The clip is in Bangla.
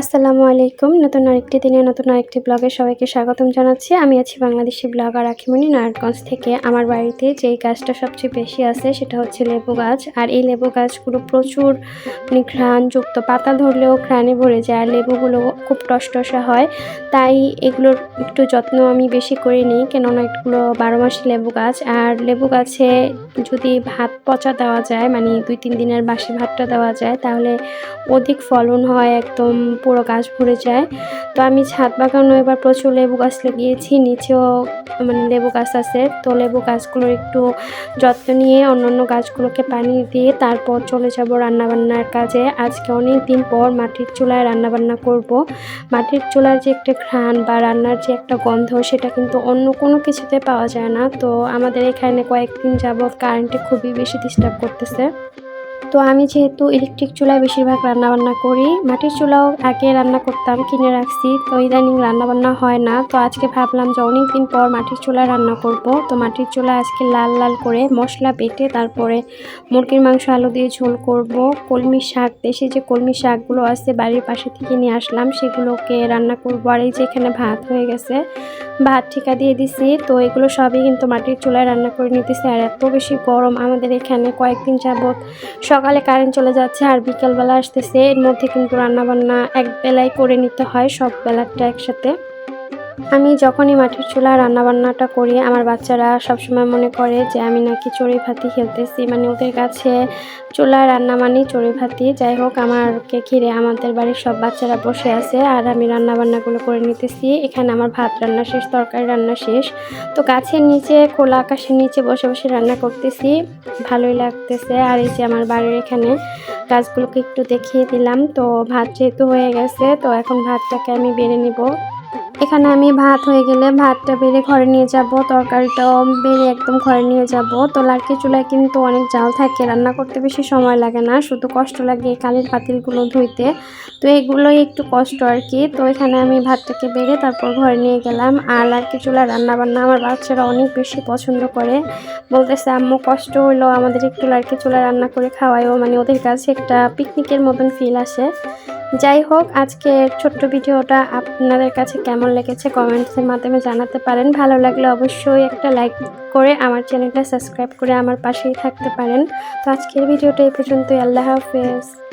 আসসালামু আলাইকুম। নতুন আরেকটি দিনে নতুন আরেকটি ব্লগে সবাইকে স্বাগতম জানাচ্ছি। আমি আছি বাংলাদেশি ব্লগার আখিমণি নারায়ণগঞ্জ থেকে। আমার বাড়িতে যেই গাছটা সবচেয়ে বেশি আছে সেটা হচ্ছে লেবু গাছ। আর এই লেবু গাছগুলো প্রচুর মানে ঘ্রাণযুক্ত পাতা ধরলেও ঘ্রাণে ভরে যায় আর লেবুগুলো খুব টসটসা হয়। তাই এগুলোর একটু যত্ন আমি বেশি করে নিই। কেননা এগুলো বারো মাসি লেবু গাছ। আর লেবু গাছে যদি ভাত পচা দেওয়া যায় মানে দুই তিন দিনের বাসি ভাতটা দেওয়া যায়, তাহলে অধিক ফলন হয় একদম পুরো গাছ ভরে যায়। তো আমি ছাদ বাগানো এবার প্রচুর লেবু গাছ লাগিয়েছি, নিচেও মানে লেবু গাছ আছে। তো লেবু গাছগুলোর একটু যত্ন নিয়ে অন্যান্য গাছগুলোকে পানি দিয়ে তারপর চলে যাব রান্নাবান্নার কাজে। আজকে অনেক দিন পর মাটির চুলায় রান্নাবান্না করব। মাটির চুলার যে একটা ঘ্রাণ বা রান্নার যে একটা গন্ধ, সেটা কিন্তু অন্য কোনো কিছুতে পাওয়া যায় না। তো আমাদের এখানে কয়েকদিন যাবৎ কারেন্টে খুবই বেশি ডিস্টার্ব করতেছে। তো আমি যেহেতু ইলেকট্রিক চুলায় বেশিরভাগ রান্নাবান্না করি, মাটির চুলাও আগে রান্না করতাম, কিনে রাখছি। তো ইদানিং রান্নাবান্না হয় না। তো আজকে ভাবলাম যে অনেক দিন পর মাটির চুলায় রান্না করব। তো মাটির চুলা আজকে লাল লাল করে মশলা বেটে তারপরে মুরগির মাংস আলু দিয়ে ঝোল করব। কলমি শাক, দেশে যে কলমি শাকগুলো আছে বাড়ির পাশে থেকে নিয়ে আসলাম, সেগুলোকে রান্না করব। আর এই যে এখানে ভাত হয়ে গেছে। ভাত ঠিকা দিয়ে দিছি। তো এগুলো সবই কিন্তু মাটির চুলায় রান্না করে নিতেছি। আর এত বেশি গরম আমাদের এখানে কয়েকদিন যাবৎ সকালে কারেন্ট চলে যাচ্ছে আর বিকেলবেলা আসতেছে। এর মধ্যে কিন্তু রান্নাবান্না এক বেলায় করে নিতে হয়, সব বেলাটা একসাথে। আমি যখনই মাটির চুলা রান্নাবান্নাটা করি, আমার বাচ্চারা সবসময় মনে করে যে আমি নাকি চড়ুই ভাতি খেলতেছি। মানে ওদের কাছে চুলা রান্না মানেই চড়ুই ভাতি যাই হোক আমারকে ঘিরে আমাদের বাড়ির সব বাচ্চারা বসে আছে আর আমি রান্নাবান্নাগুলো করে নিতেছি। এখানে আমার ভাত রান্না শেষ, তরকারি রান্না শেষ। তো গাছের নিচে, খোলা আকাশের নিচে বসে বসে রান্না করতেছি। ভালোই লাগতেছে। আর এই যে আমার বাড়ির এখানে গাছগুলোকে একটু দেখিয়ে দিলাম। তো ভাত যেহেতু হয়ে গেছে, তো এখন ভাতটাকে আমি বেড়ে নিব। এখানে আমি ভাত হয়ে গেলে ভাতটা বেড়ে ঘরে নিয়ে যাব, তরকারিটাও বেড়ে একদম ঘরে নিয়ে যাব। তো লাড়কি চুলায় কিন্তু অনেক জাল থাকে, রান্না করতে বেশি সময় লাগে না, শুধু কষ্ট লাগে কালির পাতিলগুলো ধুইতে। তো এগুলোই একটু কষ্ট আর কি। তো এখানে আমি ভাতটাকে বেড়ে তারপর ঘরে নিয়ে গেলাম। আর লাড়কি চুলা রান্না বান্না আমার বাচ্চারা অনেক বেশি পছন্দ করে। বলতেছে, আম্মু, কষ্ট হইল আমাদের একটু লাড়কি চুলা রান্না করে খাওয়াইও মানে ওদের কাছে একটা পিকনিকের মতন ফিল আসে। যাই হোক, আজকের ছোট্ট ভিডিওটা আপনাদের কাছে কেমন লেগেছে কমেন্টসের মাধ্যমে জানাতে পারেন। ভালো লাগলে অবশ্যই একটা লাইক করে আমার চ্যানেলটা সাবস্ক্রাইব করে আমার পাশেই থাকতে পারেন। তো আজকের ভিডিওটা এই পর্যন্তই। আল্লাহ হাফেজ।